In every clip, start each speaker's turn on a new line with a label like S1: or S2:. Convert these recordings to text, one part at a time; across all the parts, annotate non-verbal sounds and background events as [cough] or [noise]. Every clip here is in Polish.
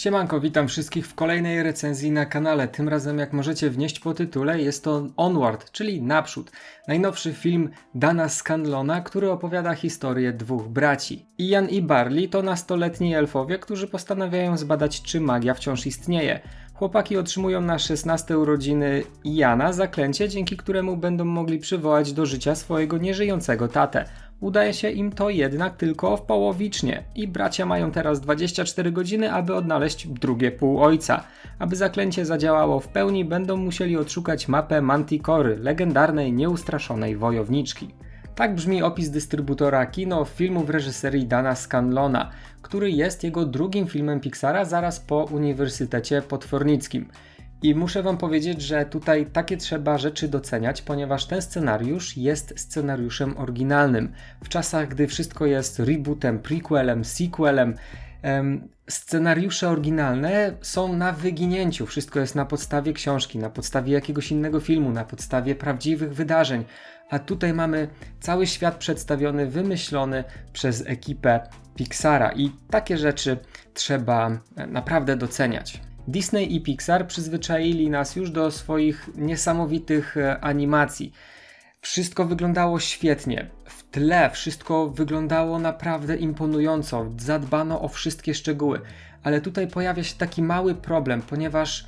S1: Siemanko, witam wszystkich w kolejnej recenzji na kanale. Tym razem, jak możecie wnieść po tytule, jest to Onward, czyli Naprzód. Najnowszy film Dana Scanlona, który opowiada historię dwóch braci. Ian i Barley to nastoletni elfowie, którzy postanawiają zbadać, czy magia wciąż istnieje. Chłopaki otrzymują na 16 urodziny Iana zaklęcie, dzięki któremu będą mogli przywołać do życia swojego nieżyjącego tatę. Udaje się im to jednak tylko w połowicznie i bracia mają teraz 24 godziny, aby odnaleźć drugie pół ojca. Aby zaklęcie zadziałało w pełni, będą musieli odszukać mapę Manticory, legendarnej, nieustraszonej wojowniczki. Tak brzmi opis dystrybutora kino filmu w reżyserii Dana Scanlona, który jest jego drugim filmem Pixara zaraz po Uniwersytecie Potwornickim. I muszę Wam powiedzieć, że tutaj takie trzeba rzeczy doceniać, ponieważ ten scenariusz jest scenariuszem oryginalnym. W czasach, gdy wszystko jest rebootem, prequelem, sequelem, em, scenariusze oryginalne są na wyginięciu. Wszystko jest na podstawie książki, na podstawie jakiegoś innego filmu, na podstawie prawdziwych wydarzeń. A tutaj mamy cały świat przedstawiony, wymyślony przez ekipę Pixara i takie rzeczy trzeba e, naprawdę doceniać. Disney i Pixar przyzwyczaili nas już do swoich niesamowitych e, animacji. Wszystko wyglądało świetnie. W tle wszystko wyglądało naprawdę imponująco. Zadbano o wszystkie szczegóły. Ale tutaj pojawia się taki mały problem, ponieważ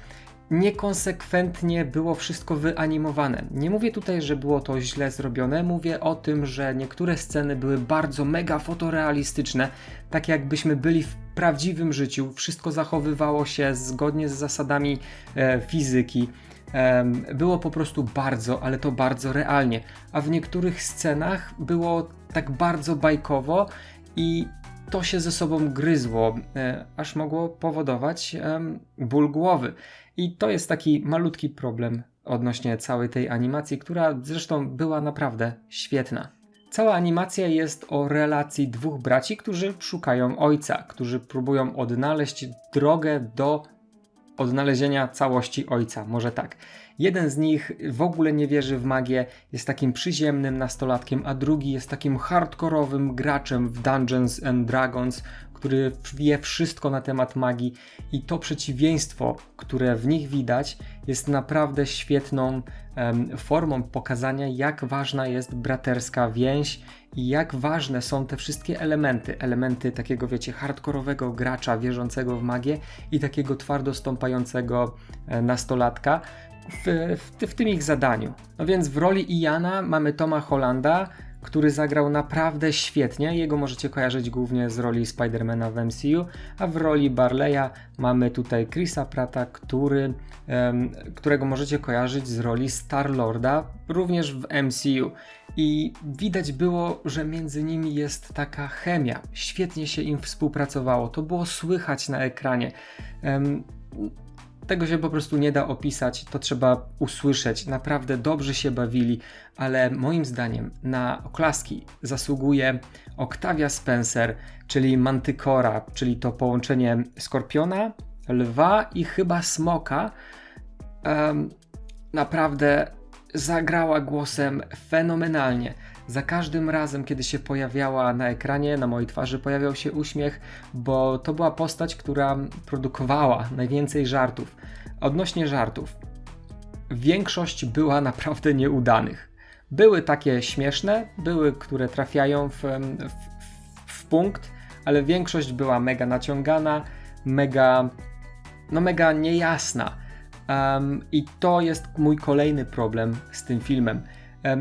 S1: niekonsekwentnie było wszystko wyanimowane. Nie mówię tutaj, że było to źle zrobione, mówię o tym, że niektóre sceny były bardzo mega fotorealistyczne, tak jakbyśmy byli w prawdziwym życiu. Wszystko zachowywało się zgodnie z zasadami e, fizyki. Było po prostu bardzo, ale to bardzo realnie. A w niektórych scenach było tak bardzo bajkowo i to się ze sobą gryzło, e, aż mogło powodować ból głowy. I to jest taki malutki problem odnośnie całej tej animacji, która zresztą była naprawdę świetna. Cała animacja jest o relacji dwóch braci, którzy szukają ojca, którzy próbują odnaleźć drogę do odnalezienia całości ojca, może tak. Jeden z nich w ogóle nie wierzy w magię, jest takim przyziemnym nastolatkiem, a drugi jest takim hardkorowym graczem w Dungeons and Dragons, który wie wszystko na temat magii i to przeciwieństwo, które w nich widać, jest naprawdę świetną um, formą pokazania, jak ważna jest braterska więź i jak ważne są te wszystkie elementy. Elementy takiego, wiecie, hardkorowego gracza wierzącego w magię i takiego twardo stąpającego e, nastolatka, w, w, w, tym ich zadaniu. No więc w roli Iana mamy Toma Hollanda, który zagrał naprawdę świetnie. Jego możecie kojarzyć głównie z roli Spidermana w MCU, a w roli Barleya mamy tutaj Chrisa Prata, który, którego możecie kojarzyć z roli Star-Lorda, również w MCU. I widać było, że między nimi jest taka chemia. Świetnie się im współpracowało. To było słychać na ekranie. Tego się po prostu nie da opisać, to trzeba usłyszeć. Naprawdę dobrze się bawili, ale moim zdaniem na oklaski zasługuje Octavia Spencer, czyli Mantykora, czyli to połączenie skorpiona, lwa i chyba smoka. Um, naprawdę zagrała głosem fenomenalnie. Za każdym razem, kiedy się pojawiała na ekranie, na mojej twarzy pojawiał się uśmiech, bo to była postać, która produkowała najwięcej żartów. Odnośnie żartów, większość była [laughs] naprawdę nieudanych. Były takie śmieszne, były, które trafiają w, w, w punkt, ale większość była mega naciągana, mega, no mega niejasna. Um, I to jest mój kolejny problem z tym filmem.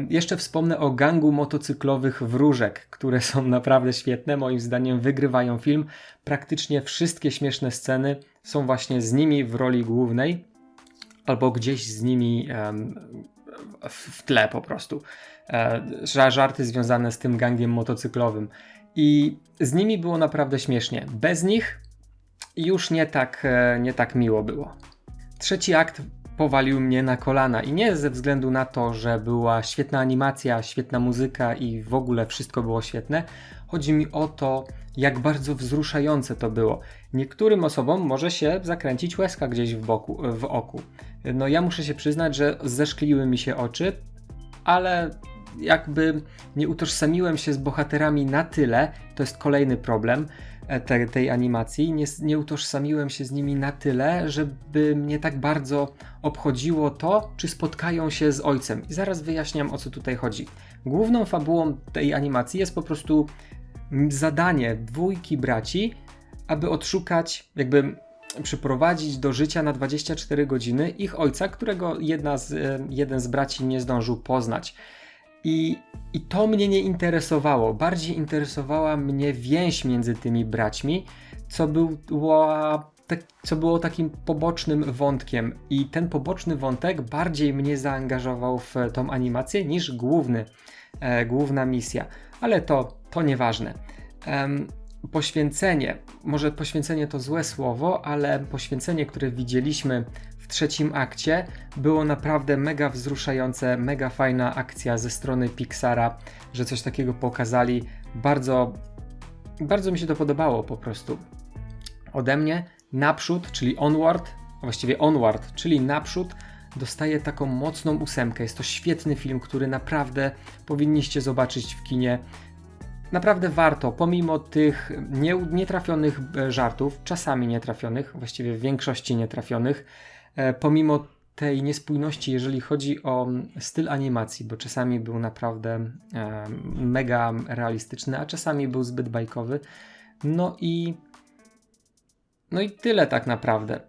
S1: Jeszcze wspomnę o gangu motocyklowych wróżek, które są naprawdę świetne. Moim zdaniem wygrywają film. Praktycznie wszystkie śmieszne sceny są właśnie z nimi w roli głównej albo gdzieś z nimi w tle po prostu. E, żarty związane z tym gangiem motocyklowym. I z nimi było naprawdę śmiesznie. Bez nich już nie tak, e, nie tak miło było. Trzeci akt powalił mnie na kolana i nie ze względu na to, że była świetna animacja, świetna muzyka i w ogóle wszystko było świetne. Chodzi mi o to, jak bardzo wzruszające to było. Niektórym osobom może się zakręcić łezka gdzieś w, boku, w oku. No ja muszę się przyznać, że zeszkliły mi się oczy, ale jakby nie utożsamiłem się z bohaterami na tyle, to jest kolejny problem e, te, tej animacji, nie, nie utożsamiłem się z nimi na tyle, żeby mnie tak bardzo obchodziło to, czy spotkają się z ojcem. I zaraz wyjaśniam o co tutaj chodzi. Główną fabułą tej animacji jest po prostu zadanie dwójki braci, aby odszukać, jakby przyprowadzić do życia na 24 godziny ich ojca, którego jedna z, e, jeden z braci nie zdążył poznać. I, I to mnie nie interesowało. Bardziej interesowała mnie więź między tymi braćmi, co, było, tak, co było takim pobocznym wątkiem. I ten poboczny wątek bardziej mnie zaangażował w tą animację niż główny, e, główna misja. Ale to, to nieważne. Um, poświęcenie, może poświęcenie to złe słowo, ale poświęcenie, które widzieliśmy trzecim akcie, było naprawdę mega wzruszające, mega fajna akcja ze strony Pixara, że coś takiego pokazali. Bardzo, bardzo mi się to podobało po prostu. Ode mnie naprzód, czyli onward, właściwie onward, czyli naprzód, dostaje taką mocną ósemkę. Jest to świetny film, który naprawdę powinniście zobaczyć w kinie naprawdę warto, pomimo tych nie, nietrafionych e, żartów, czasami nietrafionych, właściwie w większości nietrafionych, pomimo tej niespójności, jeżeli chodzi o styl animacji, bo czasami był naprawdę e, mega realistyczny, a czasami był zbyt bajkowy. No i no i tyle tak naprawdę.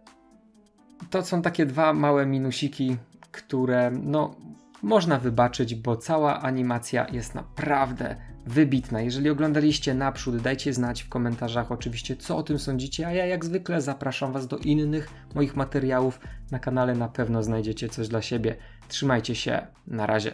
S1: To są takie dwa małe minusiki, które no można wybaczyć, bo cała animacja jest naprawdę wybitna. Jeżeli oglądaliście naprzód, dajcie znać w komentarzach oczywiście, co o tym sądzicie, a ja jak zwykle zapraszam Was do innych moich materiałów. Na kanale na pewno znajdziecie coś dla siebie. Trzymajcie się, na razie.